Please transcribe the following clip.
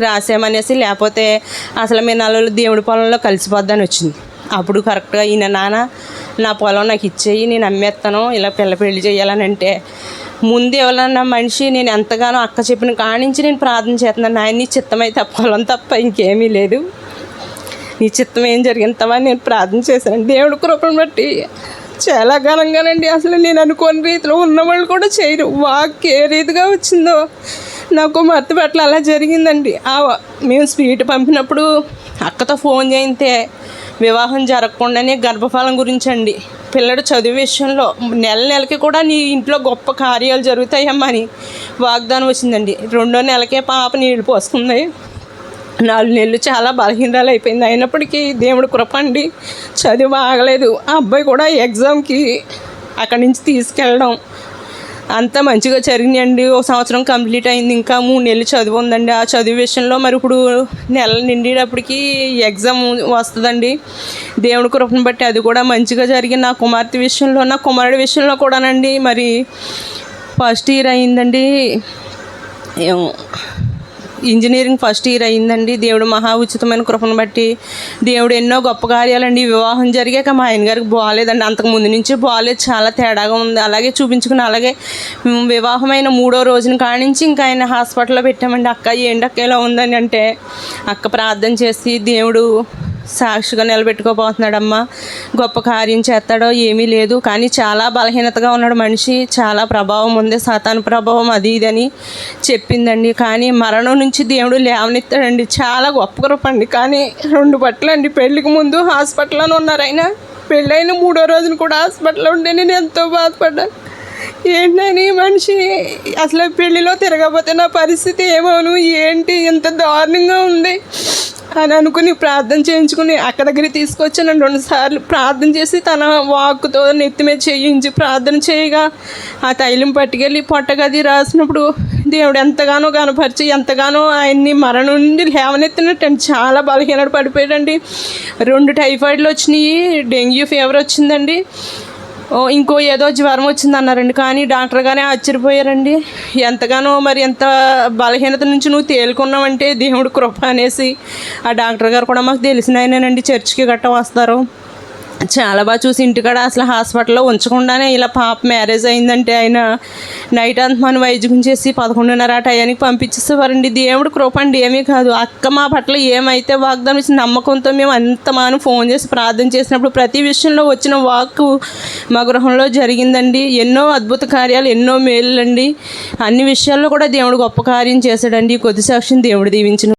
రాసామనేసి లేకపోతే అసలు మీ నలుగురు దేవుడి పొలంలో కలిసిపోద్దని వచ్చింది. అప్పుడు కరెక్ట్గా ఈయన నాన్న నా పొలం నాకు ఇచ్చేయి నేను అమ్మేస్తాను ఇలా పిల్ల పెళ్ళి చేయాలని అంటే ముందు ఎవరన్నా మనిషి నేను ఎంతగానో అక్క చెప్పిన కానించి నేను ప్రార్థన చేస్తున్నాను. నాయన నీ చిత్తమైతే ఆ పొలం తప్ప ఇంకేమీ లేదు. నీ చిత్తం ఏం జరిగింతమని నేను ప్రార్థన చేశాను. దేవుడి కృపను బట్టి చాలా ఘనంగానండి. అసలు నేను అనుకోని రీతిలో ఉన్నవాళ్ళు కూడా చేయరు. వాక్ ఏ రీతిగా వచ్చిందో నాకు మర్త పట్ల అలా జరిగిందండి. ఆ మేము స్వీట్ పంపినప్పుడు అక్కతో ఫోన్ చేయితే వివాహం జరగకుండానే గర్భఫలం గురించి అండి పిల్లడు చదువు విషయంలో నెల నెలకి కూడా నీ ఇంట్లో గొప్ప కార్యాలు జరుగుతాయమ్మా అని వాగ్దానం వచ్చిందండి. రెండో నెలకే పాప నీళ్ళు పోసుకుంది. నాలుగు నెలలు చాలా బలహీనరాలు అయిపోయింది. అయినప్పటికీ దేవుడు కృప అండి. చదువు ఆగలేదు ఆ అబ్బాయి కూడా ఎగ్జామ్కి అక్కడి నుంచి తీసుకెళ్ళడం అంతా మంచిగా జరిగినాయండి. ఒక సంవత్సరం కంప్లీట్ అయింది. ఇంకా మూడు నెలలు చదువు ఉందండి. ఆ చదువు విషయంలో మరి ఇప్పుడు నెల నిండేటప్పటికి ఎగ్జామ్ వస్తుందండి. దేవుడి కృపను బట్టి అది కూడా మంచిగా జరిగింది. నా కుమార్తె విషయంలో నా కుమారుడి విషయంలో కూడానండి. మరి ఫస్ట్ ఇయర్ అయిందండి. ఇంజనీరింగ్ ఫస్ట్ ఇయర్ అయిందండి. దేవుడు మహా ఉచితమైన కృపను బట్టి దేవుడు ఎన్నో గొప్ప కార్యాలండి. వివాహం జరిగాక మా ఆయన గారికి బాగాలేదండి. అంతకు ముందు నుంచి బాగాలేదు. చాలా తేడాగా ఉంది. అలాగే చూపించుకుని అలాగే వివాహమైన మూడో రోజున కానించి ఇంకా ఆయన హాస్పిటల్లో పెట్టామండి. అక్క ఏంటి అక్క ఇలా ఉందని అంటే అక్క ప్రార్థన చేసి దేవుడు సాక్షిగా నిలబెట్టుకోబోతున్నాడమ్మా. గొప్ప కార్యం చేస్తాడో ఏమీ లేదు. కానీ చాలా బలహీనతగా ఉన్నాడు మనిషి. చాలా ప్రభావం ఉంది. సాతాను ప్రభావం అది ఇదని చెప్పిందండి. కానీ మరణం నుంచి దేవుడు లేవనెత్తాడండి. చాలా గొప్ప కృప కానీ రెండు బట్టలు అండి. పెళ్ళికి ముందు హాస్పిటల్లోనే ఉన్నారు ఆయన. పెళ్ళైన మూడో రోజున కూడా హాస్పిటల్లో ఉంటే నేను ఎంతో బాధపడ్డాను ఏంటని మనిషి? అసలు పెళ్ళిలో తిరగకపోతే నా పరిస్థితి ఏమోను ఏంటి? ఎంత దారుణంగా ఉంది. అని అనుకుని ప్రార్థన చేయించుకుని అక్క దగ్గరికి తీసుకొచ్చాను నన్ను రెండుసార్లు ప్రార్థన చేసి తన వాక్కుతో నెత్తి మీద చేయించి ప్రార్థన చేయగా ఆ తైలం పట్టుకెళ్ళి పొట్టగది రాసినప్పుడు దేవుడు ఎంతగానో కనపరిచి ఎంతగానో ఆయన్ని మరణం నుండి లేవనెత్తినట్టు చాలా బలహీనడు పడిపోయాడండి రెండు టైఫాయిడ్లు వచ్చినాయి డెంగ్యూ ఫీవర్ వచ్చిందండి. ఇంకో ఏదో జ్వరం వచ్చింది అన్నారండి కానీ డాక్టర్ గానే ఆశ్చర్యపోయారండి. ఎంతగానో మరి ఎంత బలహీనత నుంచి నువ్వు తేలుకున్నావంటే దేవుడు కృప అనేసి ఆ డాక్టర్ గారు కూడా మాకు తెలిసిన ఆయనేనండి. చర్చికి గట్ట వస్తారు. చాలా బాగా చూసి ఇంటికాడ అసలు హాస్పిటల్లో ఉంచకుండానే ఇలా పాప మ్యారేజ్ అయిందంటే ఆయన నైట్ అంత మన వైద్యం చేసి పదకొండున్నర ఆ టయానికి పంపించేసేవారండి. దేవుడు కృప అండి ఏమీ కాదు. అక్క మా పట్ల ఏమైతే వాగ్దానం ఇచ్చిన నమ్మకంతో మేము అంత మాను ఫోన్ చేసి ప్రార్థన చేసినప్పుడు ప్రతి విషయంలో వచ్చిన వాక్కు మా గృహంలో జరిగిందండి. ఎన్నో అద్భుత కార్యాలు ఎన్నో మేలులండి. అన్ని విషయాల్లో కూడా దేవుడు గొప్ప కార్యం చేశాడండి. కొద్ది సాక్ష్యం దేవుడు దీవించిన